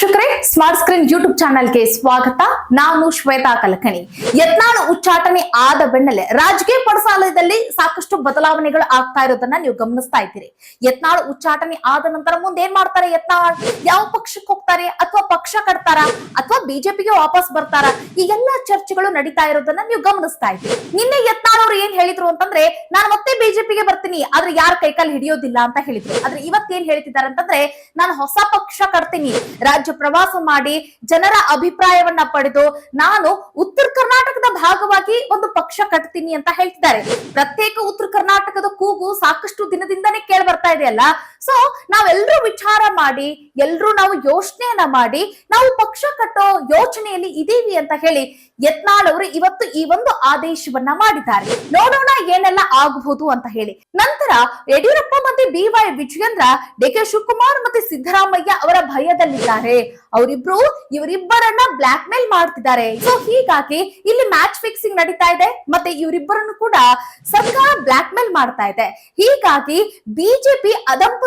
ವೀಕ್ಷಕರೇ smart screen YouTube ಚಾನೆಲ್ಗೆ ಸ್ವಾಗತ. ನಾನು ಶ್ವೇತಾ ಕಲಕಣಿ. ಯತ್ನಾಳು ಉಚ್ಚಾಟನೆ ಆದ ಬೆನ್ನಲ್ಲೇ ರಾಜಕೀಯ ಪಡಸಾಲಯದಲ್ಲಿ ಸಾಕಷ್ಟು ಬದಲಾವಣೆಗಳು ಆಗ್ತಾ ಇರೋದನ್ನ ನೀವು ಗಮನಿಸ್ತಾ ಇದ್ದೀರಿ. ಯತ್ನಾಳು ಉಚ್ಚಾಟನೆ ಆದ ನಂತರ ಮುಂದೆ ಏನ್ ಮಾಡ್ತಾರೆ ಯತ್ನಾಳ್? ಯಾವ ಪಕ್ಷಕ್ಕೆ ಹೋಗ್ತಾರೆ ಅಥವಾ ಪಕ್ಷ ಕಟ್ತಾರ? ಬಿಜೆಪಿಗೆ ವಾಪಸ್ ಬರ್ತಾರ? ಈ ಎಲ್ಲಾ ಚರ್ಚೆಗಳು ನಡೀತಾ ಇರೋದನ್ನ ನೀವು ಗಮನಿಸ್ತಾ ಇದ್ರಿ ನಿನ್ನೆ ಯತ್ನಾಳ್ ಅವರು ಏನ್ ಹೇಳಿದ್ರು ಅಂತಂದ್ರೆ, ನಾನು ಮತ್ತೆ ಬಿಜೆಪಿಗೆ ಬರ್ತೀನಿ, ಆದ್ರೆ ಯಾರ ಕೈಕಾಲ್ ಹಿಡಿಯೋದಿಲ್ಲ ಅಂತ ಹೇಳಿದ್ರು. ಆದ್ರೆ ಇವತ್ತೇನ್ ಹೇಳ್ತಿದ್ದಾರೆ ಅಂತಂದ್ರೆ, ನಾನು ಹೊಸ ಪಕ್ಷ ಕಟ್ತೀನಿ. ರಾಜ್ಯ ಪ್ರವಾಸ ಮಾಡಿ ಜನರ ಅಭಿಪ್ರಾಯವನ್ನ ಪಡೆದು ನಾನು ಉತ್ತರ ಕರ್ನಾಟಕದ ಭಾಗವಾಗಿ ಒಂದು ಪಕ್ಷ ಕಟ್ತೀನಿ ಅಂತ ಹೇಳ್ತಿದ್ದಾರೆ. ಪ್ರತ್ಯೇಕ ಉತ್ತರ ಕರ್ನಾಟಕದ ಕೂಗು ಸಾಕಷ್ಟು ದಿನದಿಂದನೇ ಕೇಳಿ ಬರ್ತಾ ಇದೆಯಲ್ಲ ಸೊ ನಾವೆಲ್ಲರೂ ವಿಚಾರ ಮಾಡಿ, ಎಲ್ರೂ ನಾವು ಯೋಚನೆಯನ್ನ ಮಾಡಿ, ನಾವು ಪಕ್ಷ ಕಟ್ಟೋ ಯೋಚನೆಯಲ್ಲಿ ಇದೀವಿ ಅಂತ ಹೇಳಿ ಯತ್ನಾಳ್ ಅವರು ಇವತ್ತು ಈ ಒಂದು ಆದೇಶವನ್ನ ಮಾಡಿದ್ದಾರೆ. ನೋಡೋಣ ಏನೆಲ್ಲ ಆಗಬಹುದು ಅಂತ ಹೇಳಿ. ನಂತರ ಯಡಿಯೂರಪ್ಪ ಮತ್ತೆ B Y Vijayendra D K Shivakumar ಮತ್ತೆ ಸಿದ್ದರಾಮಯ್ಯ ಅವರ ಭಯದಲ್ಲಿದ್ದಾರೆ. ಅವರಿಬ್ರು, ಇವರಿಬ್ಬರನ್ನ ಬ್ಲಾಕ್ ಮೇಲ್ ಮಾಡ್ತಿದ್ದಾರೆ. ಸೊ ಹೀಗಾಗಿ ಇಲ್ಲಿ ಮ್ಯಾಚ್ ಫಿಕ್ಸಿಂಗ್ ನಡೀತಾ ಇದೆ ಮತ್ತೆ ಇವರಿಬ್ಬರನ್ನು ಕೂಡ ಸರ್ಕಾರ ಬ್ಲಾಕ್ ಮೇಲ್ ಮಾಡ್ತಾ ಇದೆ. ಹೀಗಾಗಿ ಬಿಜೆಪಿ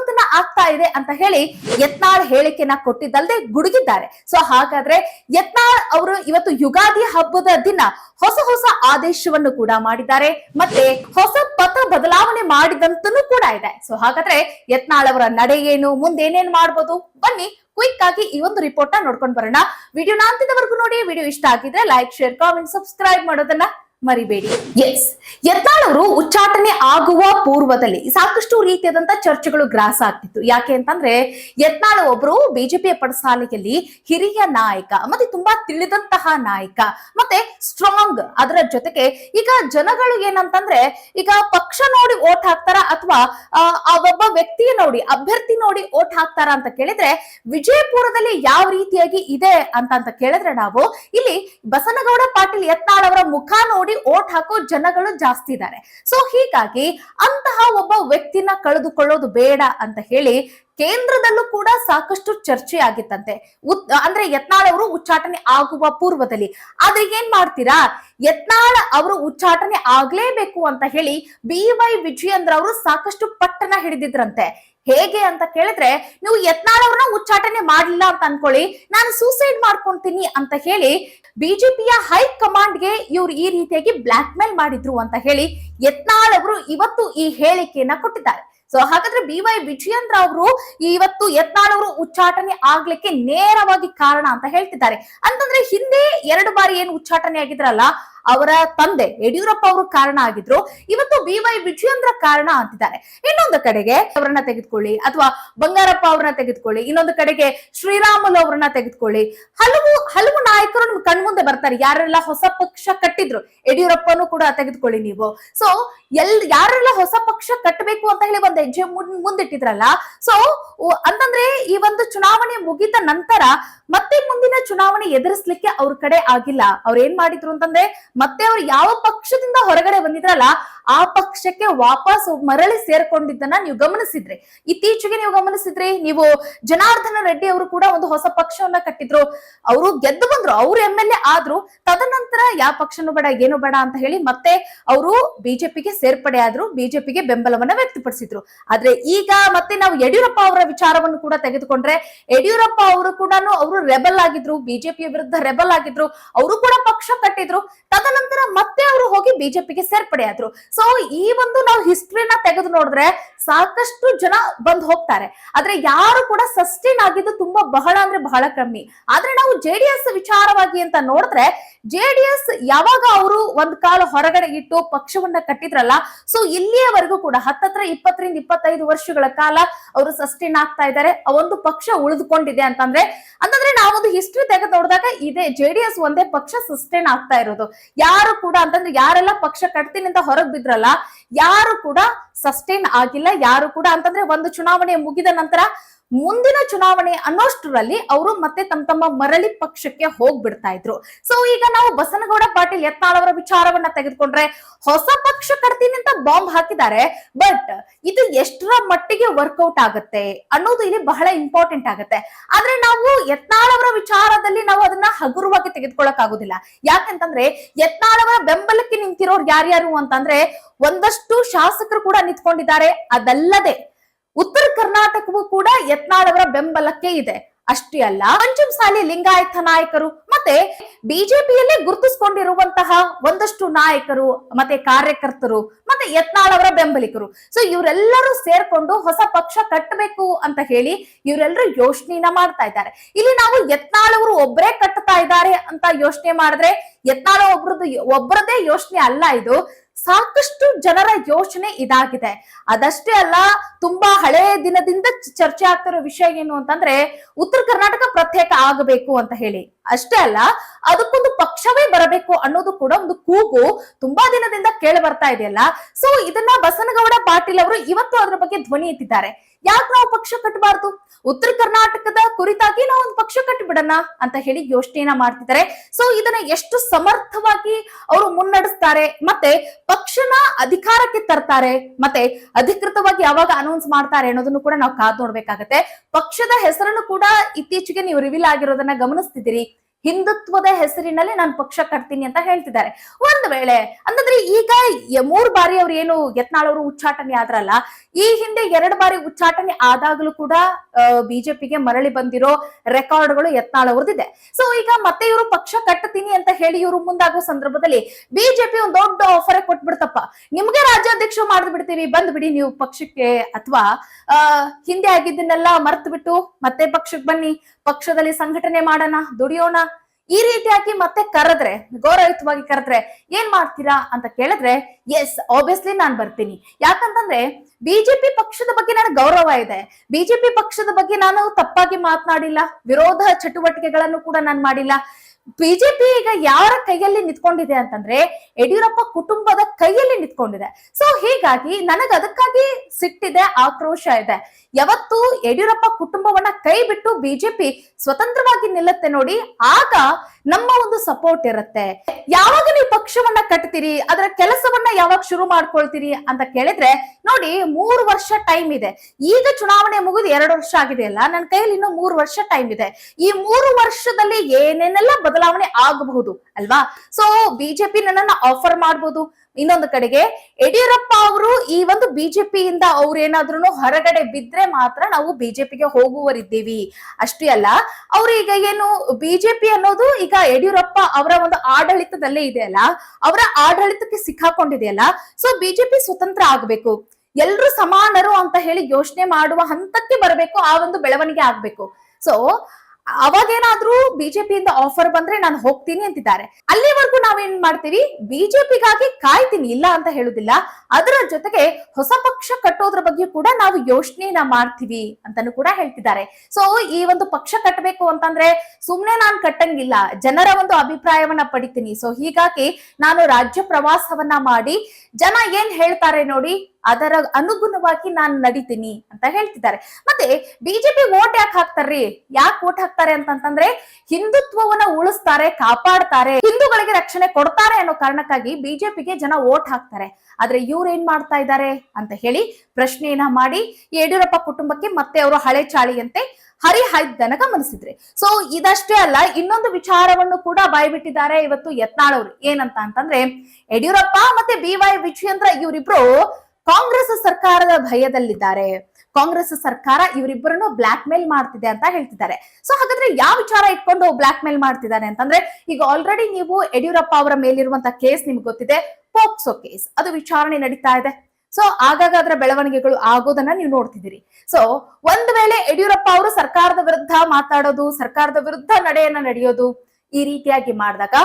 ಅಧಂಪತನ ಆಗ್ತಾ ಇದೆ ಅಂತ ಹೇಳಿ ಯತ್ನಾಳ್ ಹೇಳಿಕೆನ ಕೊಟ್ಟಿದ್ದಲ್ಲದೆ ಗುಡುಗಿದ್ದಾರೆ. ಸೊ ಹಾಗಾದ್ರೆ ಯತ್ನಾಳ್ ಅವರು ಇವತ್ತು ಯುಗಾದಿ ಹಬ್ಬದ ದಿನ ಹೊಸ ಹೊಸ ಆದೇಶವನ್ನು ಕೂಡ ಮಾಡಿದ್ದಾರೆ. ಮತ್ತೆ ಹೊಸ ಪಥ ಬದಲಾವಣೆ ಮಾಡಿದಂತನೂ ಕೂಡ ಇದೆ. ಸೊ ಹಾಗಾದ್ರೆ ಯತ್ನಾಳ್ ಅವರ ನಡೆ ಏನು ಮುಂದೆ ಏನೇನ್ ಮಾಡ್ಬೋದು? ಬನ್ನಿ ಕ್ವಿಕ್ ಆಗಿ ಈ ಒಂದು ರಿಪೋರ್ಟ್ನ ನೋಡ್ಕೊಂಡು ಬರೋಣ. ವಿಡಿಯೋ ನಾಂತಿದವರೆಗೂ ನೋಡಿ, ವಿಡಿಯೋ ಇಷ್ಟ ಆಗಿದ್ರೆ ಲೈಕ್ ಶೇರ್ ಕಾಮೆಂಟ್ ಸಬ್ಸ್ಕ್ರೈಬ್ ಮಾಡೋದನ್ನ ಮರಿಬೇಡಿ. ಎಸ್ ಯತ್ನಾಳ್ ಅವರು ಉಚ್ಚಾಟನೆ ಆಗುವ ಪೂರ್ವದಲ್ಲಿ ಸಾಕಷ್ಟು ರೀತಿಯಾದಂತ ಚರ್ಚೆಗಳು ಗ್ರಾಸ ಆಗ್ತಿತ್ತು. ಯಾಕೆ ಅಂತಂದ್ರೆ ಯತ್ನಾಳ್ ಒಬ್ರು ಬಿಜೆಪಿಯ ಪಡಸಾಲೆಯಲ್ಲಿ ಹಿರಿಯ ನಾಯಕ, ಮತ್ತೆ ತುಂಬಾ ತಿಳಿದಂತಹ ನಾಯಕ, ಮತ್ತೆ ಸ್ಟ್ರಾಂಗ್ ಅದರ ಜೊತೆಗೆ ಈಗ ಜನಗಳು ಏನಂತಂದ್ರೆ ಈಗ ಪಕ್ಷ ನೋಡಿ ಓಟ್ ಹಾಕ್ತಾರ ಅಥವಾ, ಆ ಒಬ್ಬ ವ್ಯಕ್ತಿ ನೋಡಿ, ಅಭ್ಯರ್ಥಿ ನೋಡಿ ಓಟ್ ಹಾಕ್ತಾರ ಅಂತ ಕೇಳಿದ್ರೆ ವಿಜಯಪುರದಲ್ಲಿ ಯಾವ ರೀತಿಯಾಗಿ ಇದೆ ಅಂತ ಅಂತ ಕೇಳಿದ್ರೆ ನಾವು ಇಲ್ಲಿ ಬಸನಗೌಡ ಪಾಟೀಲ್ ಯತ್ನಾಳ್ ಅವರ ಮುಖ ನೋಡಿ ಓಟ್ ಹಾಕೋ ಜನಗಳು ಜಾಸ್ತಿ ಇದ್ದಾರೆ ಸೊ ಹೀಗಾಗಿ ಅಂತಹ ಒಬ್ಬ ವ್ಯಕ್ತಿನ ಕಳೆದುಕೊಳ್ಳೋದು ಬೇಡ ಅಂತ ಹೇಳಿ ಕೇಂದ್ರದಲ್ಲೂ ಕೂಡ ಸಾಕಷ್ಟು ಚರ್ಚೆ ಆಗಿತ್ತಂತೆ. ಅಂದ್ರೆ ಯತ್ನಾಳ್ ಅವರು ಉಚ್ಚಾಟನೆ ಆಗುವ ಪೂರ್ವದಲ್ಲಿ. ಆದ್ರೆ ಏನ್ ಮಾಡ್ತೀರಾ? ಯತ್ನಾಳ್ ಅವರು ಉಚ್ಚಾಟನೆ ಆಗ್ಲೇಬೇಕು ಅಂತ ಹೇಳಿ ಬಿ ವೈ ವಿಜಯೇಂದ್ರ ಅವರು ಸಾಕಷ್ಟು ಪಟ್ಟಣ ಹಿಡಿದಿದ್ರಂತೆ. ಹೇಗೆ ಅಂತ ಕೇಳಿದ್ರೆ, ನೀವು ಯತ್ನಾಳವ್ರನ್ನ ಉಚ್ಚಾಟನೆ ಮಾಡ್ಲಿಲ್ಲ ಅಂತ ಅನ್ಕೊಳ್ಳಿ. ನಾನು ಸೂಸೈಡ್ ಮಾಡ್ಕೊಂತೀನಿ ಅಂತ ಹೇಳಿ ಬಿಜೆಪಿಯ ಹೈ ಕಮಾಂಡ್ಗೆ ಇವ್ರು ಈ ರೀತಿಯಾಗಿ ಬ್ಲಾಕ್ ಮೇಲ್ ಮಾಡಿದ್ರು ಅಂತ ಹೇಳಿ ಯತ್ನಾಳ್ ಅವರು ಇವತ್ತು ಈ ಹೇಳಿಕೆಯನ್ನ ಕೊಟ್ಟಿದ್ದಾರೆ. ಸೊ ಹಾಗಾದ್ರೆ ಬಿ ವೈ ವಿಜಯೇಂದ್ರ ಅವರು ಇವತ್ತು ಯತ್ನಾಳ್ ಅವರು ಉಚ್ಚಾಟನೆ ಆಗ್ಲಿಕ್ಕೆ ನೇರವಾಗಿ ಕಾರಣ ಅಂತ ಹೇಳ್ತಿದ್ದಾರೆ. ಅಂತಂದ್ರೆ ಹಿಂದೆ ಎರಡು ಬಾರಿ ಏನು ಉಚ್ಚಾಟನೆ ಆಗಿದ್ರಲ್ಲ ಅವರ ತಂದೆ ಯಡಿಯೂರಪ್ಪ ಅವರು ಕಾರಣ ಆಗಿದ್ರು. ಇವತ್ತು ಬಿ ವೈ ವಿಜಯೇಂದ್ರ ಕಾರಣ ಅಂತಿದ್ದಾರೆ. ಇನ್ನೊಂದು ಕಡೆಗೆ ಅವರನ್ನ ತೆಗೆದುಕೊಳ್ಳಿ ಅಥವಾ ಬಂಗಾರಪ್ಪ ಅವ್ರನ್ನ ತೆಗೆದುಕೊಳ್ಳಿ. ಇನ್ನೊಂದು ಕಡೆಗೆ ಶ್ರೀರಾಮುಲು ಅವರನ್ನ ತೆಗೆದುಕೊಳ್ಳಿ. ಹಲವು ಹಲವು ನಾಯಕರು ನಿಮ್ ಕಣ್ಮುಂದೆ ಬರ್ತಾರೆ. ಯಾರೆಲ್ಲ ಹೊಸ ಪಕ್ಷ ಕಟ್ಟಿದ್ರು? ಯಡಿಯೂರಪ್ಪನು ಕೂಡ ತೆಗೆದುಕೊಳ್ಳಿ ನೀವು. ಸೊ ಎಲ್, ಯಾರೆಲ್ಲ ಹೊಸ ಪಕ್ಷ ಕಟ್ಟಬೇಕು ಅಂತ ಹೇಳಿ ಒಂದು ಹೆಜ್ಜೆ ಮುಂದಿಟ್ಟಿದ್ರಲ್ಲ? ಸೊ ಅಂತಂದ್ರೆ ಈ ಒಂದು ಚುನಾವಣೆ ಮುಗಿದ ನಂತರ ಮತ್ತೆ ಮುಂದಿನ ಚುನಾವಣೆ ಎದುರಿಸ್ಲಿಕ್ಕೆ ಅವ್ರ ಕಡೆ ಆಗಿಲ್ಲ. ಅವ್ರ ಏನ್ ಮಾಡಿದ್ರು ಅಂತಂದ್ರೆ ಮತ್ತೆ ಅವ್ರು ಯಾವ ಪಕ್ಷದಿಂದ ಹೊರಗಡೆ ಬಂದಿದ್ರಲ್ಲ, ಆ ಪಕ್ಷಕ್ಕೆ ವಾಪಸ್ ಮರಳಿ ಸೇರ್ಕೊಂಡಿದ್ದನ್ನ ನೀವು ಗಮನಿಸಿದ್ರಿ. ಇತ್ತೀಚೆಗೆ ನೀವು ಗಮನಿಸಿದ್ರಿ, ನೀವು ಜನಾರ್ದನ ರೆಡ್ಡಿ ಅವರು ಕೂಡ ಒಂದು ಹೊಸ ಪಕ್ಷವನ್ನ ಕಟ್ಟಿದ್ರು. ಅವರು ಗೆದ್ದು ಬಂದ್ರು, ಅವ್ರು ಎಂ ಎಲ್ ಎ ಆದ್ರು ತದನಂತರ ಯಾವ ಪಕ್ಷನೂ ಬೇಡ, ಏನು ಬೇಡ ಅಂತ ಹೇಳಿ ಮತ್ತೆ ಅವರು ಬಿಜೆಪಿಗೆ ಸೇರ್ಪಡೆ ಆದ್ರು ಬಿಜೆಪಿಗೆ ಬೆಂಬಲವನ್ನ ವ್ಯಕ್ತಪಡಿಸಿದ್ರು. ಆದ್ರೆ ಈಗ ಮತ್ತೆ ನಾವು ಯಡಿಯೂರಪ್ಪ ಅವರ ವಿಚಾರವನ್ನು ಕೂಡ ತೆಗೆದುಕೊಂಡ್ರೆ, ಯಡಿಯೂರಪ್ಪ ಅವರು ಕೂಡ ಅವರು ರೆಬಲ್ ಆಗಿದ್ರು ಬಿಜೆಪಿಯ ವಿರುದ್ಧ ರೆಬಲ್ ಆಗಿದ್ರು, ಅವರು ಕೂಡ ಪಕ್ಷ ಕಟ್ಟಿದ್ರು, ತದನಂತರ ಮತ್ತೆ ಅವರು ಹೋಗಿ ಬಿಜೆಪಿಗೆ ಸೇರ್ಪಡೆ ಆದ್ರು. ಸೊ ಈ ಒಂದು ನಾವು ಹಿಸ್ಟ್ರಿನ ತೆಗೆದು ನೋಡಿದ್ರೆ ಸಾಕಷ್ಟು ಜನ ಬಂದ್ ಹೋಗ್ತಾರೆ. ಆದ್ರೆ ಯಾರು ಕೂಡ ಸಸ್ಟೈನ್ ಆಗಿದ್ದು ತುಂಬಾ ಬಹಳ ಅಂದ್ರೆ ಬಹಳ ಕಮ್ಮಿ. ಆದ್ರೆ ನಾವು ಜೆಡಿಎಸ್ ವಿಚಾರವಾಗಿ ಅಂತ ನೋಡಿದ್ರೆ ಜೆಡಿಎಸ್ ಯಾವಾಗ ಅವರು ಒಂದ್ ಕಾಲ ಹೊರಗಡೆ ಇಟ್ಟು ಪಕ್ಷವನ್ನ ಕಟ್ಟಿದ್ರಲ್ಲ ಸೊ ಇಲ್ಲಿಯವರೆಗೂ ಕೂಡ ಹತ್ತತ್ರ ಇಪ್ಪತ್ತರಿಂದ ಇಪ್ಪತ್ತೈದು ವರ್ಷಗಳ ಕಾಲ ಅವರು ಸಸ್ಟೈನ್ ಆಗ್ತಾ ಇದ್ದಾರೆ. ಒಂದು ಪಕ್ಷ ಉಳಿದುಕೊಂಡಿದೆ ಅಂತಂದ್ರೆ ಅಂತಂದ್ರೆ ನಾವೊಂದು ಹಿಸ್ಟ್ರಿ ತೆಗೆದು ನೋಡಿದಾಗ ಇದೆ ಜೆಡಿಎಸ್ ಒಂದೇ ಪಕ್ಷ ಸಸ್ಟೈನ್ ಆಗ್ತಾ ಇರೋದು. ಯಾರು ಕೂಡ ಅಂತಂದ್ರೆ ಯಾರೆಲ್ಲ ಪಕ್ಷ ಕಟ್ತೀನಿ ಅಂತ ಹೊರಗ್ ಬಿದ್ರಲ್ಲ, ಯಾರು ಕೂಡ ಸಸ್ಟೈನ್ ಆಗಿಲ್ಲ. ಯಾರು ಕೂಡ ಅಂತಂದ್ರೆ ಒಂದು ಚುನಾವಣೆ ಮುಗಿದ ನಂತರ ಮುಂದಿನ ಚುನಾವಣೆ ಅನ್ನೋಷ್ಟರಲ್ಲಿ ಅವರು ಮತ್ತೆ ತಮ್ಮ ತಮ್ಮ ಮರಳಿ ಪಕ್ಷಕ್ಕೆ ಹೋಗ್ಬಿಡ್ತಾ ಇದ್ರು. ಸೊ ಈಗ ನಾವು ಬಸನಗೌಡ ಪಾಟೀಲ್ ಯತ್ನಾಳ್ ಅವರ ವಿಚಾರವನ್ನ ತೆಗೆದುಕೊಂಡ್ರೆ ಹೊಸ ಪಕ್ಷ ಕಟ್ತೀನಿ ಅಂತ ಬಾಂಬ್ ಹಾಕಿದ್ದಾರೆ ಬಟ್ ಇದು ಎಷ್ಟರ ಮಟ್ಟಿಗೆ ವರ್ಕೌಟ್ ಆಗುತ್ತೆ ಅನ್ನೋದು ಇಲ್ಲಿ ಬಹಳ ಇಂಪಾರ್ಟೆಂಟ್ ಆಗುತ್ತೆ. ಆದ್ರೆ ನಾವು ಯತ್ನಾಳ್ ಅವರ ವಿಚಾರದಲ್ಲಿ ನಾವು ಅದನ್ನ ಹಗುರವಾಗಿ ತೆಗೆದುಕೊಳ್ಳಕ್ ಆಗುದಿಲ್ಲ ಯಾಕಂತಂದ್ರೆ ಯತ್ನಾಳ್ ಅವರ ಬೆಂಬಲಕ್ಕೆ ನಿಂತಿರೋರು ಯಾರ್ಯಾರು ಅಂತಂದ್ರೆ ಒಂದಷ್ಟು ಶಾಸಕರು ಕೂಡ ನಿಂತ್ಕೊಂಡಿದ್ದಾರೆ. ಅದಲ್ಲದೆ ಉತ್ತರ ಕರ್ನಾಟಕವೂ ಕೂಡ ಯತ್ನಾಳ್ ಅವರ ಬೆಂಬಲಕ್ಕೆ ಇದೆ. ಅಷ್ಟೇ ಅಲ್ಲ ಪಂಚಮಸಾಲಿ ಲಿಂಗಾಯತ ನಾಯಕರು ಮತ್ತೆ ಬಿಜೆಪಿಯಲ್ಲೇ ಗುರುತಿಸಿಕೊಂಡಿರುವಂತಹ ಒಂದಷ್ಟು ನಾಯಕರು, ಮತ್ತೆ ಕಾರ್ಯಕರ್ತರು, ಮತ್ತೆ ಯತ್ನಾಳ್ ಅವರ ಬೆಂಬಲಿಗರು. ಸೊ ಇವರೆಲ್ಲರೂ ಸೇರ್ಕೊಂಡು ಹೊಸ ಪಕ್ಷ ಕಟ್ಟಬೇಕು ಅಂತ ಹೇಳಿ ಇವರೆಲ್ಲರೂ ಯೋಚನೆನ ಮಾಡ್ತಾ ಇದ್ದಾರೆ. ಇಲ್ಲಿ ನಾವು ಯತ್ನಾಳ್ ಅವರು ಒಬ್ಬರೇ ಕಟ್ಟತಾ ಇದ್ದಾರೆ ಅಂತ ಯೋಚನೆ ಮಾಡಿದ್ರೆ, ಯತ್ನಾಳ್ ಒಬ್ರದ್ದು ಒಬ್ಬರದೇ ಯೋಚನೆ ಅಲ್ಲ ಇದು. ಸಾಕಷ್ಟು ಜನರ ಯೋಚನೆ ಇದಾಗಿದೆ. ಅದಷ್ಟೇ ಅಲ್ಲ, ತುಂಬಾ ಹಳೆಯ ದಿನದಿಂದ ಚರ್ಚೆ ಆಗ್ತಿರೋ ವಿಷಯ ಏನು ಅಂತಂದ್ರೆ, ಉತ್ತರ ಕರ್ನಾಟಕ ಪ್ರತ್ಯೇಕ ಆಗಬೇಕು ಅಂತ ಹೇಳಿ. ಅಷ್ಟೇ ಅಲ್ಲ, ಅದಕ್ಕೊಂದು ಪಕ್ಷವೇ ಬರಬೇಕು ಅನ್ನೋದು ಕೂಡ ಒಂದು ಕೂಗು ತುಂಬಾ ದಿನದಿಂದ ಕೇಳಿ ಬರ್ತಾ ಇದೆಯಲ್ಲ. ಸೊ ಇದನ್ನ ಬಸನಗೌಡ ಪಾಟೀಲ್ ಅವರು ಇವತ್ತು ಅದರ ಬಗ್ಗೆ ಧ್ವನಿ ಎತ್ತಿದ್ದಾರೆ. ಯಾಕೆ ನಾವು ಪಕ್ಷ ಕಟ್ಟಬಾರ್ದು ಉತ್ತರ ಕರ್ನಾಟಕದ ಕುರಿತಾಗಿ ನಾವು ಒಂದು ಪಕ್ಷ ಕಟ್ಟಿಬಿಡೋಣ ಅಂತ ಹೇಳಿ ಯೋಚನೆಯನ್ನ ಮಾಡ್ತಿದ್ದಾರೆ. ಸೊ ಇದನ್ನ ಎಷ್ಟು ಸಮರ್ಥವಾಗಿ ಅವರು ಮುನ್ನಡೆಸ್ತಾರೆ, ಮತ್ತೆ ಪಕ್ಷನ ಅಧಿಕಾರಕ್ಕೆ ತರ್ತಾರೆ, ಮತ್ತೆ ಅಧಿಕೃತವಾಗಿ ಯಾವಾಗ ಅನೌನ್ಸ್ ಮಾಡ್ತಾರೆ ಅನ್ನೋದನ್ನು ಕೂಡ ನಾವು ಕಾದ್ ನೋಡ್ಬೇಕಾಗತ್ತೆ. ಪಕ್ಷದ ಹೆಸರನ್ನು ಕೂಡ ಇತ್ತೀಚೆಗೆ ನೀವು ರಿವೀಲ್ ಆಗಿರೋದನ್ನ ಗಮನಿಸ್ತಿದ್ದೀರಿ. ಹಿಂದುತ್ವದ ಹೆಸರಿನಲ್ಲಿ ನಾನು ಪಕ್ಷ ಕಟ್ತೀನಿ ಅಂತ ಹೇಳ್ತಿದ್ದಾರೆ. ಒಂದ್ ವೇಳೆ, ಅಂತಂದ್ರೆ ಈಗ ಮೂರ್ ಬಾರಿ ಅವ್ರು ಏನು ಯತ್ನಾಳ್ ಅವರು ಉಚ್ಚಾಟನೆ ಆದ್ರಲ್ಲ ಈ ಹಿಂದೆ ಎರಡು ಬಾರಿ ಉಚ್ಚಾಟನೆ ಆದಾಗಲೂ ಕೂಡ ಬಿಜೆಪಿಗೆ ಮರಳಿ ಬಂದಿರೋ ರೆಕಾರ್ಡ್ಗಳು ಯತ್ನಾಳ್ ಸೊ ಈಗ ಮತ್ತೆ ಇವರು ಪಕ್ಷ ಕಟ್ಟತೀನಿ ಅಂತ ಹೇಳಿ ಇವರು ಮುಂದಾಗುವ ಸಂದರ್ಭದಲ್ಲಿ ಬಿಜೆಪಿ ಒಂದ್ ದೊಡ್ಡ ಆಫರ್ ಕೊಟ್ಬಿಡ್ತಪ್ಪ. ನಿಮ್ಗೆ ರಾಜ್ಯಾಧ್ಯಕ್ಷ ಮಾಡಿದ್ ಬಿಡ್ತೀವಿ ಬಂದ್ ಬಿಡಿ ನೀವು ಪಕ್ಷಕ್ಕೆ ಅಥವಾ ಹಿಂದೆ ಆಗಿದ್ದನ್ನೆಲ್ಲ ಮರ್ತು ಬಿಟ್ಟು ಮತ್ತೆ ಪಕ್ಷಕ್ಕೆ ಬನ್ನಿ, ಪಕ್ಷದಲ್ಲಿ ಸಂಘಟನೆ ಮಾಡೋಣ, ದುಡಿಯೋಣ ಈ ರೀತಿಯಾಗಿ ಮತ್ತೆ ಕರೆದ್ರೆ, ಗೌರವಯುತವಾಗಿ ಕರೆದ್ರೆ ಏನ್ ಮಾಡ್ತೀರಾ ಅಂತ ಕೇಳಿದ್ರೆ ಎಸ್ ಆಬ್ವಿಯಸ್ಲಿ ನಾನ್ ಬರ್ತೀನಿ. ಯಾಕಂತಂದ್ರೆ ಬಿಜೆಪಿ ಪಕ್ಷದ ಬಗ್ಗೆ ನನಗೆ ಗೌರವ ಇದೆ. ಬಿಜೆಪಿ ಪಕ್ಷದ ಬಗ್ಗೆ ನಾನು ತಪ್ಪಾಗಿ ಮಾತನಾಡಿಲ್ಲ. ವಿರೋಧ ಚಟುವಟಿಕೆಗಳನ್ನು ಕೂಡ ನಾನು ಮಾಡಿಲ್ಲ. ಬಿಜೆಪಿ ಈಗ ಯಾರ ಕೈಯಲ್ಲಿ ನಿಂತ್ಕೊಂಡಿದೆ ಅಂತಂದ್ರೆ ಯಡಿಯೂರಪ್ಪ ಕುಟುಂಬದ ಕೈಯಲ್ಲಿ ನಿಂತ್ಕೊಂಡಿದೆ. ಸೊ ಹೀಗಾಗಿ ನನಗೆ ಅದಕ್ಕಾಗಿ ಸಿಟ್ಟಿದೆ, ಆಕ್ರೋಶ ಇದೆ. ಯಾವತ್ತು ಯಡಿಯೂರಪ್ಪ ಕುಟುಂಬವನ್ನ ಕೈ ಬಿಟ್ಟು ಬಿಜೆಪಿ ಸ್ವತಂತ್ರವಾಗಿ ನಿಲ್ಲುತ್ತೆ ನೋಡಿ, ಆಗ ನಮ್ಮ ಒಂದು ಸಪೋರ್ಟ್ ಇರುತ್ತೆ. ಯಾವಾಗ ನೀವು ಪಕ್ಷವನ್ನ ಕಟ್ತೀರಿ, ಅದರ ಕೆಲಸವನ್ನ ಯಾವಾಗ ಶುರು ಮಾಡ್ಕೊಳ್ತೀರಿ ಅಂತ ಕೇಳಿದ್ರೆ, ನೋಡಿ, ಮೂರು ವರ್ಷ ಟೈಮ್ ಇದೆ. ಈಗ ಚುನಾವಣೆ ಮುಗಿದು ಎರಡು ವರ್ಷ ಆಗಿದೆ ಅಲ್ಲ ನನ್ನ ಕೈಯಲ್ಲಿ ಇನ್ನೂ ಮೂರು ವರ್ಷ ಟೈಮ್ ಇದೆ. ಈ ಮೂರು ವರ್ಷದಲ್ಲಿ ಏನೇನೆಲ್ಲ ಬದಲಾವಣೆ ಆಗಬಹುದು, ಅಲ್ವಾ? ಸೊ ಬಿಜೆಪಿ ನನ್ನನ್ನ ಆಫರ್ ಮಾಡಬಹುದು ಇನ್ನೊಂದು ಕಡೆಗೆ, ಯಡಿಯೂರಪ್ಪ ಅವರು ಈ ಒಂದು ಬಿಜೆಪಿಯಿಂದ ಅವ್ರು ಏನಾದ್ರು ಹೊರಗಡೆ ಬಿದ್ರೆ ಮಾತ್ರ ನಾವು ಬಿಜೆಪಿಗೆ ಹೋಗುವರಿದ್ದೀವಿ ಅಷ್ಟೇ ಅಲ್ಲ, ಅವ್ರು ಈಗ ಏನು ಬಿಜೆಪಿ ಅನ್ನೋದು ಈಗ ಯಡಿಯೂರಪ್ಪ ಅವರ ಒಂದು ಆಡಳಿತದಲ್ಲೇ ಇದೆ ಅಲ್ಲ? ಅವರ ಆಡಳಿತಕ್ಕೆ ಸಿಕ್ಕಾಕೊಂಡಿದೆಯಲ್ಲ ಸೊ ಬಿಜೆಪಿ ಸ್ವತಂತ್ರ ಆಗ್ಬೇಕು. ಎಲ್ರು ಸಮಾನರು ಅಂತ ಹೇಳಿ ಯೋಚನೆ ಮಾಡುವ ಹಂತಕ್ಕೆ ಬರಬೇಕು, ಆ ಒಂದು ಬೆಳವಣಿಗೆ ಆಗ್ಬೇಕು. ಸೊ ಅವಾಗೇನಾದ್ರೂ ಬಿಜೆಪಿಯಿಂದ ಆಫರ್ ಬಂದ್ರೆ ನಾನು ಹೋಗ್ತೀನಿ ಅಂತಿದ್ದಾರೆ. ಅಲ್ಲಿವರೆಗೂ ನಾವೇನ್ ಮಾಡ್ತೀವಿ? ಬಿಜೆಪಿಗಾಗಿ ಕಾಯ್ತೀನಿ, ಇಲ್ಲ ಅಂತ ಹೇಳುದಿಲ್ಲ. ಅದರ ಜೊತೆಗೆ ಹೊಸ ಪಕ್ಷ ಕಟ್ಟೋದ್ರ ಬಗ್ಗೆ ಕೂಡ ನಾವು ಯೋಚನೆನ ಮಾಡ್ತೀವಿ ಅಂತಾನು ಕೂಡ ಹೇಳ್ತಿದ್ದಾರೆ. ಸೊ ಈ ಒಂದು ಪಕ್ಷ ಕಟ್ಟಬೇಕು ಅಂತಂದ್ರೆ ಸುಮ್ನೆ ನಾನ್ ಕಟ್ಟಂಗಿಲ್ಲ. ಜನರ ಒಂದು ಅಭಿಪ್ರಾಯವನ್ನ ಪಡಿತೀನಿ. ಸೊ ಹೀಗಾಗಿ ನಾನು ರಾಜ್ಯ ಪ್ರವಾಸವನ್ನ ಮಾಡಿ ಜನ ಏನ್ ಹೇಳ್ತಾರೆ ನೋಡಿ? ಅದರ ಅನುಗುಣವಾಗಿ ನಾನು ನಡಿತೀನಿ ಅಂತ ಹೇಳ್ತಿದ್ದಾರೆ. ಮತ್ತೆ ಬಿಜೆಪಿ ಓಟ್ ಯಾಕೆ ಹಾಕ್ತಾರ್ರಿ? ಯಾಕೆ ವೋಟ್ ಹಾಕ್ತಾರೆ ಅಂತಂತಂದ್ರೆ ಹಿಂದುತ್ವವನ್ನ ಉಳಿಸ್ತಾರೆ, ಕಾಪಾಡ್ತಾರೆ, ಹಿಂದೂಗಳಿಗೆ ರಕ್ಷಣೆ ಕೊಡ್ತಾರೆ ಅನ್ನೋ ಕಾರಣಕ್ಕಾಗಿ ಬಿಜೆಪಿಗೆ ಜನ ವೋಟ್ ಹಾಕ್ತಾರೆ. ಆದ್ರೆ ಇವ್ರೇನ್ ಮಾಡ್ತಾ ಇದ್ದಾರೆ ಅಂತ ಹೇಳಿ ಪ್ರಶ್ನೆಯನ್ನ ಮಾಡಿ ಯಡಿಯೂರಪ್ಪ ಕುಟುಂಬಕ್ಕೆ ಮತ್ತೆ ಅವರು ಹಳೆ ಚಾಳಿಯಂತೆ ಹರಿ ಹಾಯ್ದನ ಗಮನಿಸಿದ್ರಿ. ಸೊ ಇದಷ್ಟೇ ಅಲ್ಲ, ಇನ್ನೊಂದು ವಿಚಾರವನ್ನು ಕೂಡ ಬಾಯ್ಬಿಟ್ಟಿದ್ದಾರೆ ಇವತ್ತು ಯತ್ನಾಳ್ ಅವರು. ಏನಂತ ಅಂತಂದ್ರೆ ಯಡಿಯೂರಪ್ಪ ಮತ್ತೆ ಬಿ ವೈ ವಿಜಯೇಂದ್ರ ಇವರಿಬ್ರು ಕಾಂಗ್ರೆಸ್ ಸರ್ಕಾರದ ಭಯದಲ್ಲಿದ್ದಾರೆ. ಕಾಂಗ್ರೆಸ್ ಸರ್ಕಾರ ಇವರಿಬ್ಬರನ್ನು ಬ್ಲಾಕ್ ಮೇಲ್ ಮಾಡ್ತಿದೆ ಅಂತ ಹೇಳ್ತಿದ್ದಾರೆ. ಸೊ ಹಾಗಾದ್ರೆ ಯಾವ ವಿಚಾರ ಇಟ್ಕೊಂಡು ಬ್ಲಾಕ್ ಮೇಲ್ ಮಾಡ್ತಿದ್ದಾರೆ ಅಂತಂದ್ರೆ, ಈಗ ಆಲ್ರೆಡಿ ನೀವು ಯಡಿಯೂರಪ್ಪ ಅವರ ಮೇಲಿರುವಂತ ಕೇಸ್ ನಿಮ್ಗೆ ಗೊತ್ತಿದೆ, ಪೋಕ್ಸೋ ಕೇಸ್. ಅದು ವಿಚಾರಣೆ ನಡೀತಾ ಇದೆ. ಸೊ ಆಗಾಗ ಅದರ ಬೆಳವಣಿಗೆಗಳು ಆಗೋದನ್ನ ನೀವು ನೋಡ್ತಿದ್ದೀರಿ. ಸೊ ಒಂದ್ ವೇಳೆ ಯಡಿಯೂರಪ್ಪ ಅವರು ಸರ್ಕಾರದ ವಿರುದ್ಧ ಮಾತಾಡೋದು, ಸರ್ಕಾರದ ವಿರುದ್ಧ ನಡೆಯನ್ನ ನಡೆಯೋದು ಈ ರೀತಿಯಾಗಿ ಮಾಡಿದಾಗ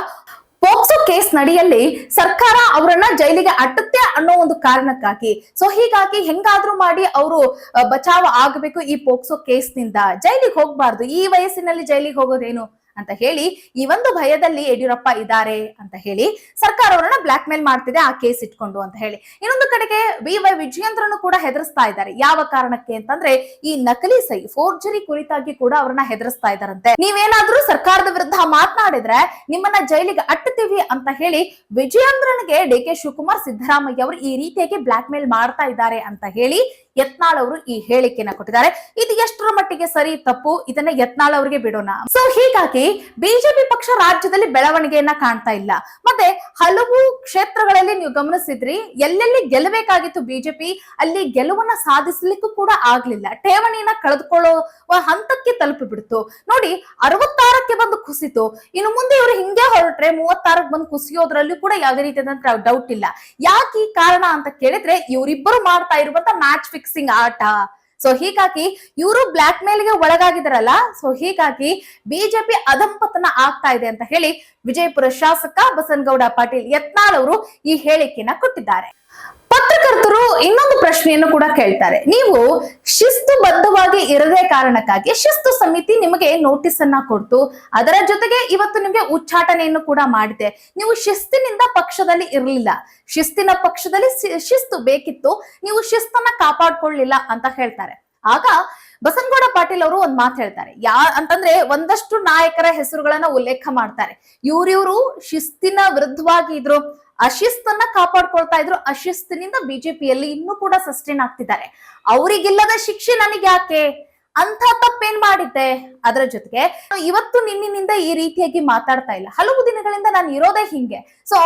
ಪೋಕ್ಸೋ ಕೇಸ್ ನಡಿಯಲ್ಲಿ ಸರ್ಕಾರ ಅವರನ್ನ ಜೈಲಿಗೆ ಅಟ್ಟುತ್ತೆ ಅನ್ನೋ ಒಂದು ಕಾರಣಕ್ಕಾಗಿ. ಸೊ ಹೀಗಾಗಿ ಹೆಂಗಾದ್ರೂ ಮಾಡಿ ಅವರು ಬಚಾವ್ ಆಗಬೇಕು ಈ ಪೋಕ್ಸೋ ಕೇಸ್ನಿಂದ ಜೈಲಿಗೆ ಹೋಗ್ಬಾರ್ದು. ಈ ವಯಸ್ಸಿನಲ್ಲಿ ಜೈಲಿಗೆ ಹೋಗೋದೇನು? ಅಂತ ಹೇಳಿ ಈ ಒಂದು ಭಯದಲ್ಲಿ ಯಡಿಯೂರಪ್ಪ ಇದ್ದಾರೆ ಅಂತ ಹೇಳಿ ಸರ್ಕಾರ ಅವರನ್ನ ಬ್ಲಾಕ್ ಮೇಲ್ ಮಾಡ್ತಿದೆ, ಆ ಕೇಸ್ ಇಟ್ಕೊಂಡು ಅಂತ ಹೇಳಿ. ಇನ್ನೊಂದು ಕಡೆಗೆ ಬಿ ವೈ ವಿಜಯೇಂದ್ರನು ಕೂಡ ಹೆದರಿಸ್ತಾ ಇದ್ದಾರೆ. ಯಾವ ಕಾರಣಕ್ಕೆ ಅಂತಂದ್ರೆ ಈ ನಕಲಿ ಸೈ ಫೋರ್ಜರಿ ಕುರಿತಾಗಿ ಕೂಡ ಅವ್ರನ್ನ ಹೆದರಿಸ್ತಾ ಇದ್ದಾರಂತೆ. ನೀವೇನಾದ್ರೂ ಸರ್ಕಾರದ ವಿರುದ್ಧ ಮಾತನಾಡಿದ್ರೆ ನಿಮ್ಮನ್ನ ಜೈಲಿಗೆ ಅಟ್ಟುತ್ತೀವಿ ಅಂತ ಹೇಳಿ ವಿಜಯೇಂದ್ರನ್ಗೆ ಡಿ ಕೆ ಶಿವಕುಮಾರ್ ಸಿದ್ದರಾಮಯ್ಯ ಅವರು ಈ ರೀತಿಯಾಗಿ ಬ್ಲಾಕ್ ಮೇಲ್ ಮಾಡ್ತಾ ಇದ್ದಾರೆ ಅಂತ ಹೇಳಿ ಯತ್ನಾಳ್ ಅವರು ಈ ಹೇಳಿಕೆನ ಕೊಟ್ಟಿದ್ದಾರೆ. ಇದು ಎಷ್ಟರ ಮಟ್ಟಿಗೆ ಸರಿ, ತಪ್ಪು? ಇದನ್ನ ಯತ್ನಾಳ್ ಅವರಿಗೆ ಬಿಡೋಣ. ಸೊ ಹೀಗಾಗಿ ಬಿಜೆಪಿ ಪಕ್ಷ ರಾಜ್ಯದಲ್ಲಿ ಬೆಳವಣಿಗೆಯನ್ನ ಕಾಣ್ತಾ ಇಲ್ಲ. ಮತ್ತೆ ಹಲವು ಕ್ಷೇತ್ರಗಳಲ್ಲಿ ನೀವು ಗಮನಿಸಿದ್ರಿ, ಎಲ್ಲೆಲ್ಲಿ ಗೆಲ್ಲಬೇಕಾಗಿತ್ತು ಬಿಜೆಪಿ, ಅಲ್ಲಿ ಗೆಲುವನ್ನ ಸಾಧಿಸಲಿಕ್ಕೂ ಕೂಡ ಆಗ್ಲಿಲ್ಲ. ಠೇವಣಿಯನ್ನ ಕಳೆದುಕೊಳ್ಳುವ ಹಂತಕ್ಕೆ ತಲುಪಿ ಬಿಡ್ತು ನೋಡಿ, ಅರವತ್ತಾರಕ್ಕೆ ಬಂದು ಕುಸಿತು. ಇನ್ನು ಮುಂದೆ ಇವರು ಹಿಂಗೆ ಹೊರಟ್ರೆ ಮೂವತ್ತಾರಕ್ಕೆ ಬಂದು ಕುಸಿಯೋದ್ರಲ್ಲೂ ಕೂಡ ಯಾವುದೇ ರೀತಿಯಾದಂತ ಡೌಟ್ ಇಲ್ಲ. ಯಾಕೆ ಕಾರಣ ಅಂತ ಕೇಳಿದ್ರೆ, ಇವರಿಬ್ಬರು ಮಾಡ್ತಾ ಇರುವಂತ ಮ್ಯಾಚ್ ಫಿಕ್ಸಿಂಗ್ ಆಟ. ಸೊ ಹೀಗಾಗಿ ಇವರು ಬ್ಲಾಕ್ ಮೇಲ್ಗೆ ಒಳಗಾಗಿದಾರಲ್ಲ ಸೊ ಹೀಗಾಗಿ ಬಿಜೆಪಿ ಅಧಂಪತನ ಆಗ್ತಾ ಇದೆ ಅಂತ ಹೇಳಿ ವಿಜಯಪುರ ಶಾಸಕ ಬಸನಗೌಡ ಪಾಟೀಲ್ ಯತ್ನಾಳ್ ಅವರು ಈ ಹೇಳಿಕೆಯನ್ನ ಕೊಟ್ಟಿದ್ದಾರೆ. ಪತ್ರಕರ್ತರು ಇನ್ನೊಂದು ಪ್ರಶ್ನೆಯನ್ನು ಕೂಡ ಕೇಳ್ತಾರೆ. ನೀವು ಶಿಸ್ತುಬದ್ಧವಾಗಿ ಇರದೇ ಕಾರಣಕ್ಕಾಗಿ ಶಿಸ್ತು ಸಮಿತಿ ನಿಮಗೆ ನೋಟಿಸ್ ಅನ್ನ ಕೊಡ್ತು. ಅದರ ಜೊತೆಗೆ ಇವತ್ತು ನಿಮಗೆ ಉಚ್ಚಾಟನೆಯನ್ನು ಕೂಡ ಮಾಡಿದೆ. ನೀವು ಶಿಸ್ತಿನಿಂದ ಪಕ್ಷದಲ್ಲಿ ಇರಲಿಲ್ಲ. ಶಿಸ್ತಿನ ಪಕ್ಷದಲ್ಲಿ ಶಿಸ್ತು ಬೇಕಿತ್ತು. ನೀವು ಶಿಸ್ತನ್ನ ಕಾಪಾಡ್ಕೊಳ್ಳಿಲ್ಲ ಅಂತ ಹೇಳ್ತಾರೆ. ಆಗ ಬಸನಗೌಡ ಪಾಟೀಲ್ ಅವರು ಒಂದ್ ಮಾತು ಹೇಳ್ತಾರೆ. ಯಾ, ಅಂತಂದ್ರೆ ಒಂದಷ್ಟು ನಾಯಕರ ಹೆಸರುಗಳನ್ನ ಉಲ್ಲೇಖ ಮಾಡ್ತಾರೆ. ಇವ್ರಿವ್ರು ಶಿಸ್ತಿನ ವಿರುದ್ಧವಾಗಿ ಇದ್ರು ಅಶಿಸ್ತನ್ನ ಕಾಪಾಡ್ಕೊಳ್ತಾ ಇದ್ರು, ಅಶಿಸ್ತಿನಿಂದ ಬಿಜೆಪಿಯಲ್ಲಿ ಇನ್ನೂ ಕೂಡ ಸಸ್ಟೈನ್ ಆಗ್ತಿದ್ದಾರೆ. ಅವರಿಗಿಲ್ಲದ ಶಿಕ್ಷೆ ನನಗೆ ಯಾಕೆ ಅಂತ ತಪ್ಪೇನ್ ಮಾಡಿದ್ದೆ? ಅದರ ಜೊತೆಗೆ ಇವತ್ತು ನಿನ್ನಿಂದ ಈ ರೀತಿಯಾಗಿ ಮಾತಾಡ್ತಾ ಇಲ್ಲ. ಹಲವು ದಿನಗಳಿಂದ ನಾನು ಇರೋದೇ ಹಿಂಗೆ. ಸೊ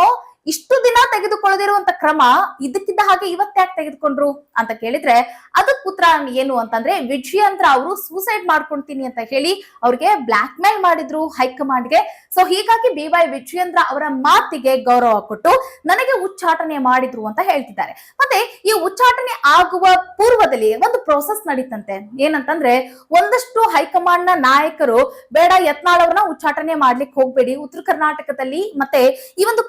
ಇಷ್ಟು ದಿನ ತೆಗೆದುಕೊಳ್ಳದಿರುವಂತ ಕ್ರಮ ಇದಕ್ಕಿದ್ದ ಹಾಗೆ ಇವತ್ತ್ಯಾಕೆ ತೆಗೆದುಕೊಂಡ್ರು ಅಂತ ಕೇಳಿದ್ರೆ ಅದಕ್ಕೆ ಉತ್ತರ ಏನು ಅಂತಂದ್ರೆ ವಿಜಯಂತ್ರ ಅವರು ಸೂಸೈಡ್ ಮಾಡ್ಕೊಂತೀನಿ ಅಂತ ಹೇಳಿ ಅವ್ರಿಗೆ ಬ್ಲಾಕ್ ಮೇಲ್ ಮಾಡಿದ್ರು ಹೈಕಮಾಂಡ್ಗೆ. ಸೊ ಹೀಗಾಗಿ ಬಿ ವೈ ವಿಜಯೇಂದ್ರ ಅವರ ಮಾತಿಗೆ ಗೌರವ ಕೊಟ್ಟು ನನಗೆ ಉಚ್ಚಾಟನೆ ಮಾಡಿದ್ರು ಅಂತ ಹೇಳ್ತಿದ್ದಾರೆ. ಮತ್ತೆ ಈ ಉಚ್ಚಾಟನೆ ಆಗುವ ಪೂರ್ವದಲ್ಲಿ ಒಂದು ಪ್ರೋಸೆಸ್ ನಡೀತಂತೆ. ಏನಂತಂದ್ರೆ ಒಂದಷ್ಟು ಹೈಕಮಾಂಡ್ನ ನಾಯಕರು, ಬೇಡ ಯತ್ನಾಳ್ ಅವ್ರನ್ನ ಉಚ್ಚಾಟನೆ ಮಾಡ್ಲಿಕ್ಕೆ ಹೋಗ್ಬೇಡಿ. ಉತ್ತರ ಕರ್ನಾಟಕದಲ್ಲಿ ಮತ್ತೆ ಈ ಒಂದು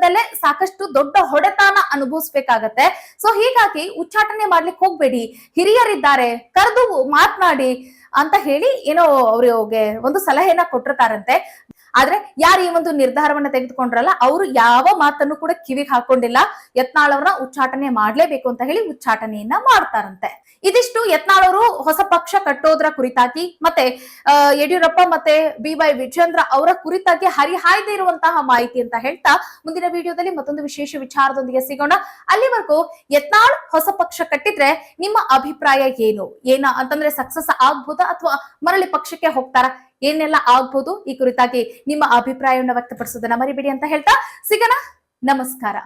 ಕರ್ನಾಟಕದಲ್ಲೇ ಸಾಕಷ್ಟು ದೊಡ್ಡ ಹೊಡೆತಾನ ಅನುಭವಿಸ್ಬೇಕಾಗತ್ತೆ. ಸೊ ಹೀಗಾಗಿ ಉಚ್ಚಾಟನೆ ಮಾಡ್ಲಿಕ್ಕೆ ಹೋಗ್ಬೇಡಿ. ಹಿರಿಯರಿದ್ದಾರೆ, ಕರೆದು ಮಾತನಾಡಿ ಅಂತ ಹೇಳಿ ಏನೋ ಅವ್ರಿಗೆ ಒಂದು ಸಲಹೆನ ಕೊಟ್ಟಿರ್ತಾರಂತೆ. ಆದ್ರೆ ಯಾರು ಈ ಒಂದು ನಿರ್ಧಾರವನ್ನ ತೆಗೆದುಕೊಂಡ್ರಲ್ಲ, ಅವರು ಯಾವ ಮಾತನ್ನು ಕೂಡ ಕಿವಿಗೆ ಹಾಕೊಂಡಿಲ್ಲ. ಯತ್ನಾಳ್ ಅವ್ರನ್ನ ಉಚ್ಚಾಟನೆ ಮಾಡ್ಲೇಬೇಕು ಅಂತ ಹೇಳಿ ಉಚ್ಚಾಟನೆಯನ್ನ ಮಾಡ್ತಾರಂತೆ. ಇದಿಷ್ಟು ಯತ್ನಾಳ್ ಅವರು ಹೊಸ ಪಕ್ಷ ಕಟ್ಟೋದ್ರ ಕುರಿತಾಗಿ ಮತ್ತೆ ಯಡಿಯೂರಪ್ಪ ಮತ್ತೆ ಬಿ ವೈ ವಿಜೇಂದ್ರ ಅವರ ಕುರಿತಾಗಿ ಹರಿಹಾಯ್ದೇ ಇರುವಂತಹ ಮಾಹಿತಿ ಅಂತ ಹೇಳ್ತಾ ಮುಂದಿನ ವಿಡಿಯೋದಲ್ಲಿ ಮತ್ತೊಂದು ವಿಶೇಷ ವಿಚಾರದೊಂದಿಗೆ ಸಿಗೋಣ. ಅಲ್ಲಿವರೆಗೂ ಯತ್ನಾಳ್ ಹೊಸ ಪಕ್ಷ ಕಟ್ಟಿದ್ರೆ ನಿಮ್ಮ ಅಭಿಪ್ರಾಯ ಏನು? ಏನ ಅಂತಂದ್ರೆ ಸಕ್ಸಸ್ ಆಗ್ಬೋದಾ ಅಥವಾ ಮರಳಿ ಪಕ್ಷಕ್ಕೆ ಹೋಗ್ತಾರ? ಏನೆಲ್ಲ ಆಗ್ಬೋದು ಈ ಕುರಿತಾಗಿ ನಿಮ್ಮ ಅಭಿಪ್ರಾಯವನ್ನು ವ್ಯಕ್ತಪಡಿಸೋದನ್ನ ಮರಿಬೇಡಿ ಅಂತ ಹೇಳ್ತಾ ಸಿಗೋಣ. ನಮಸ್ಕಾರ.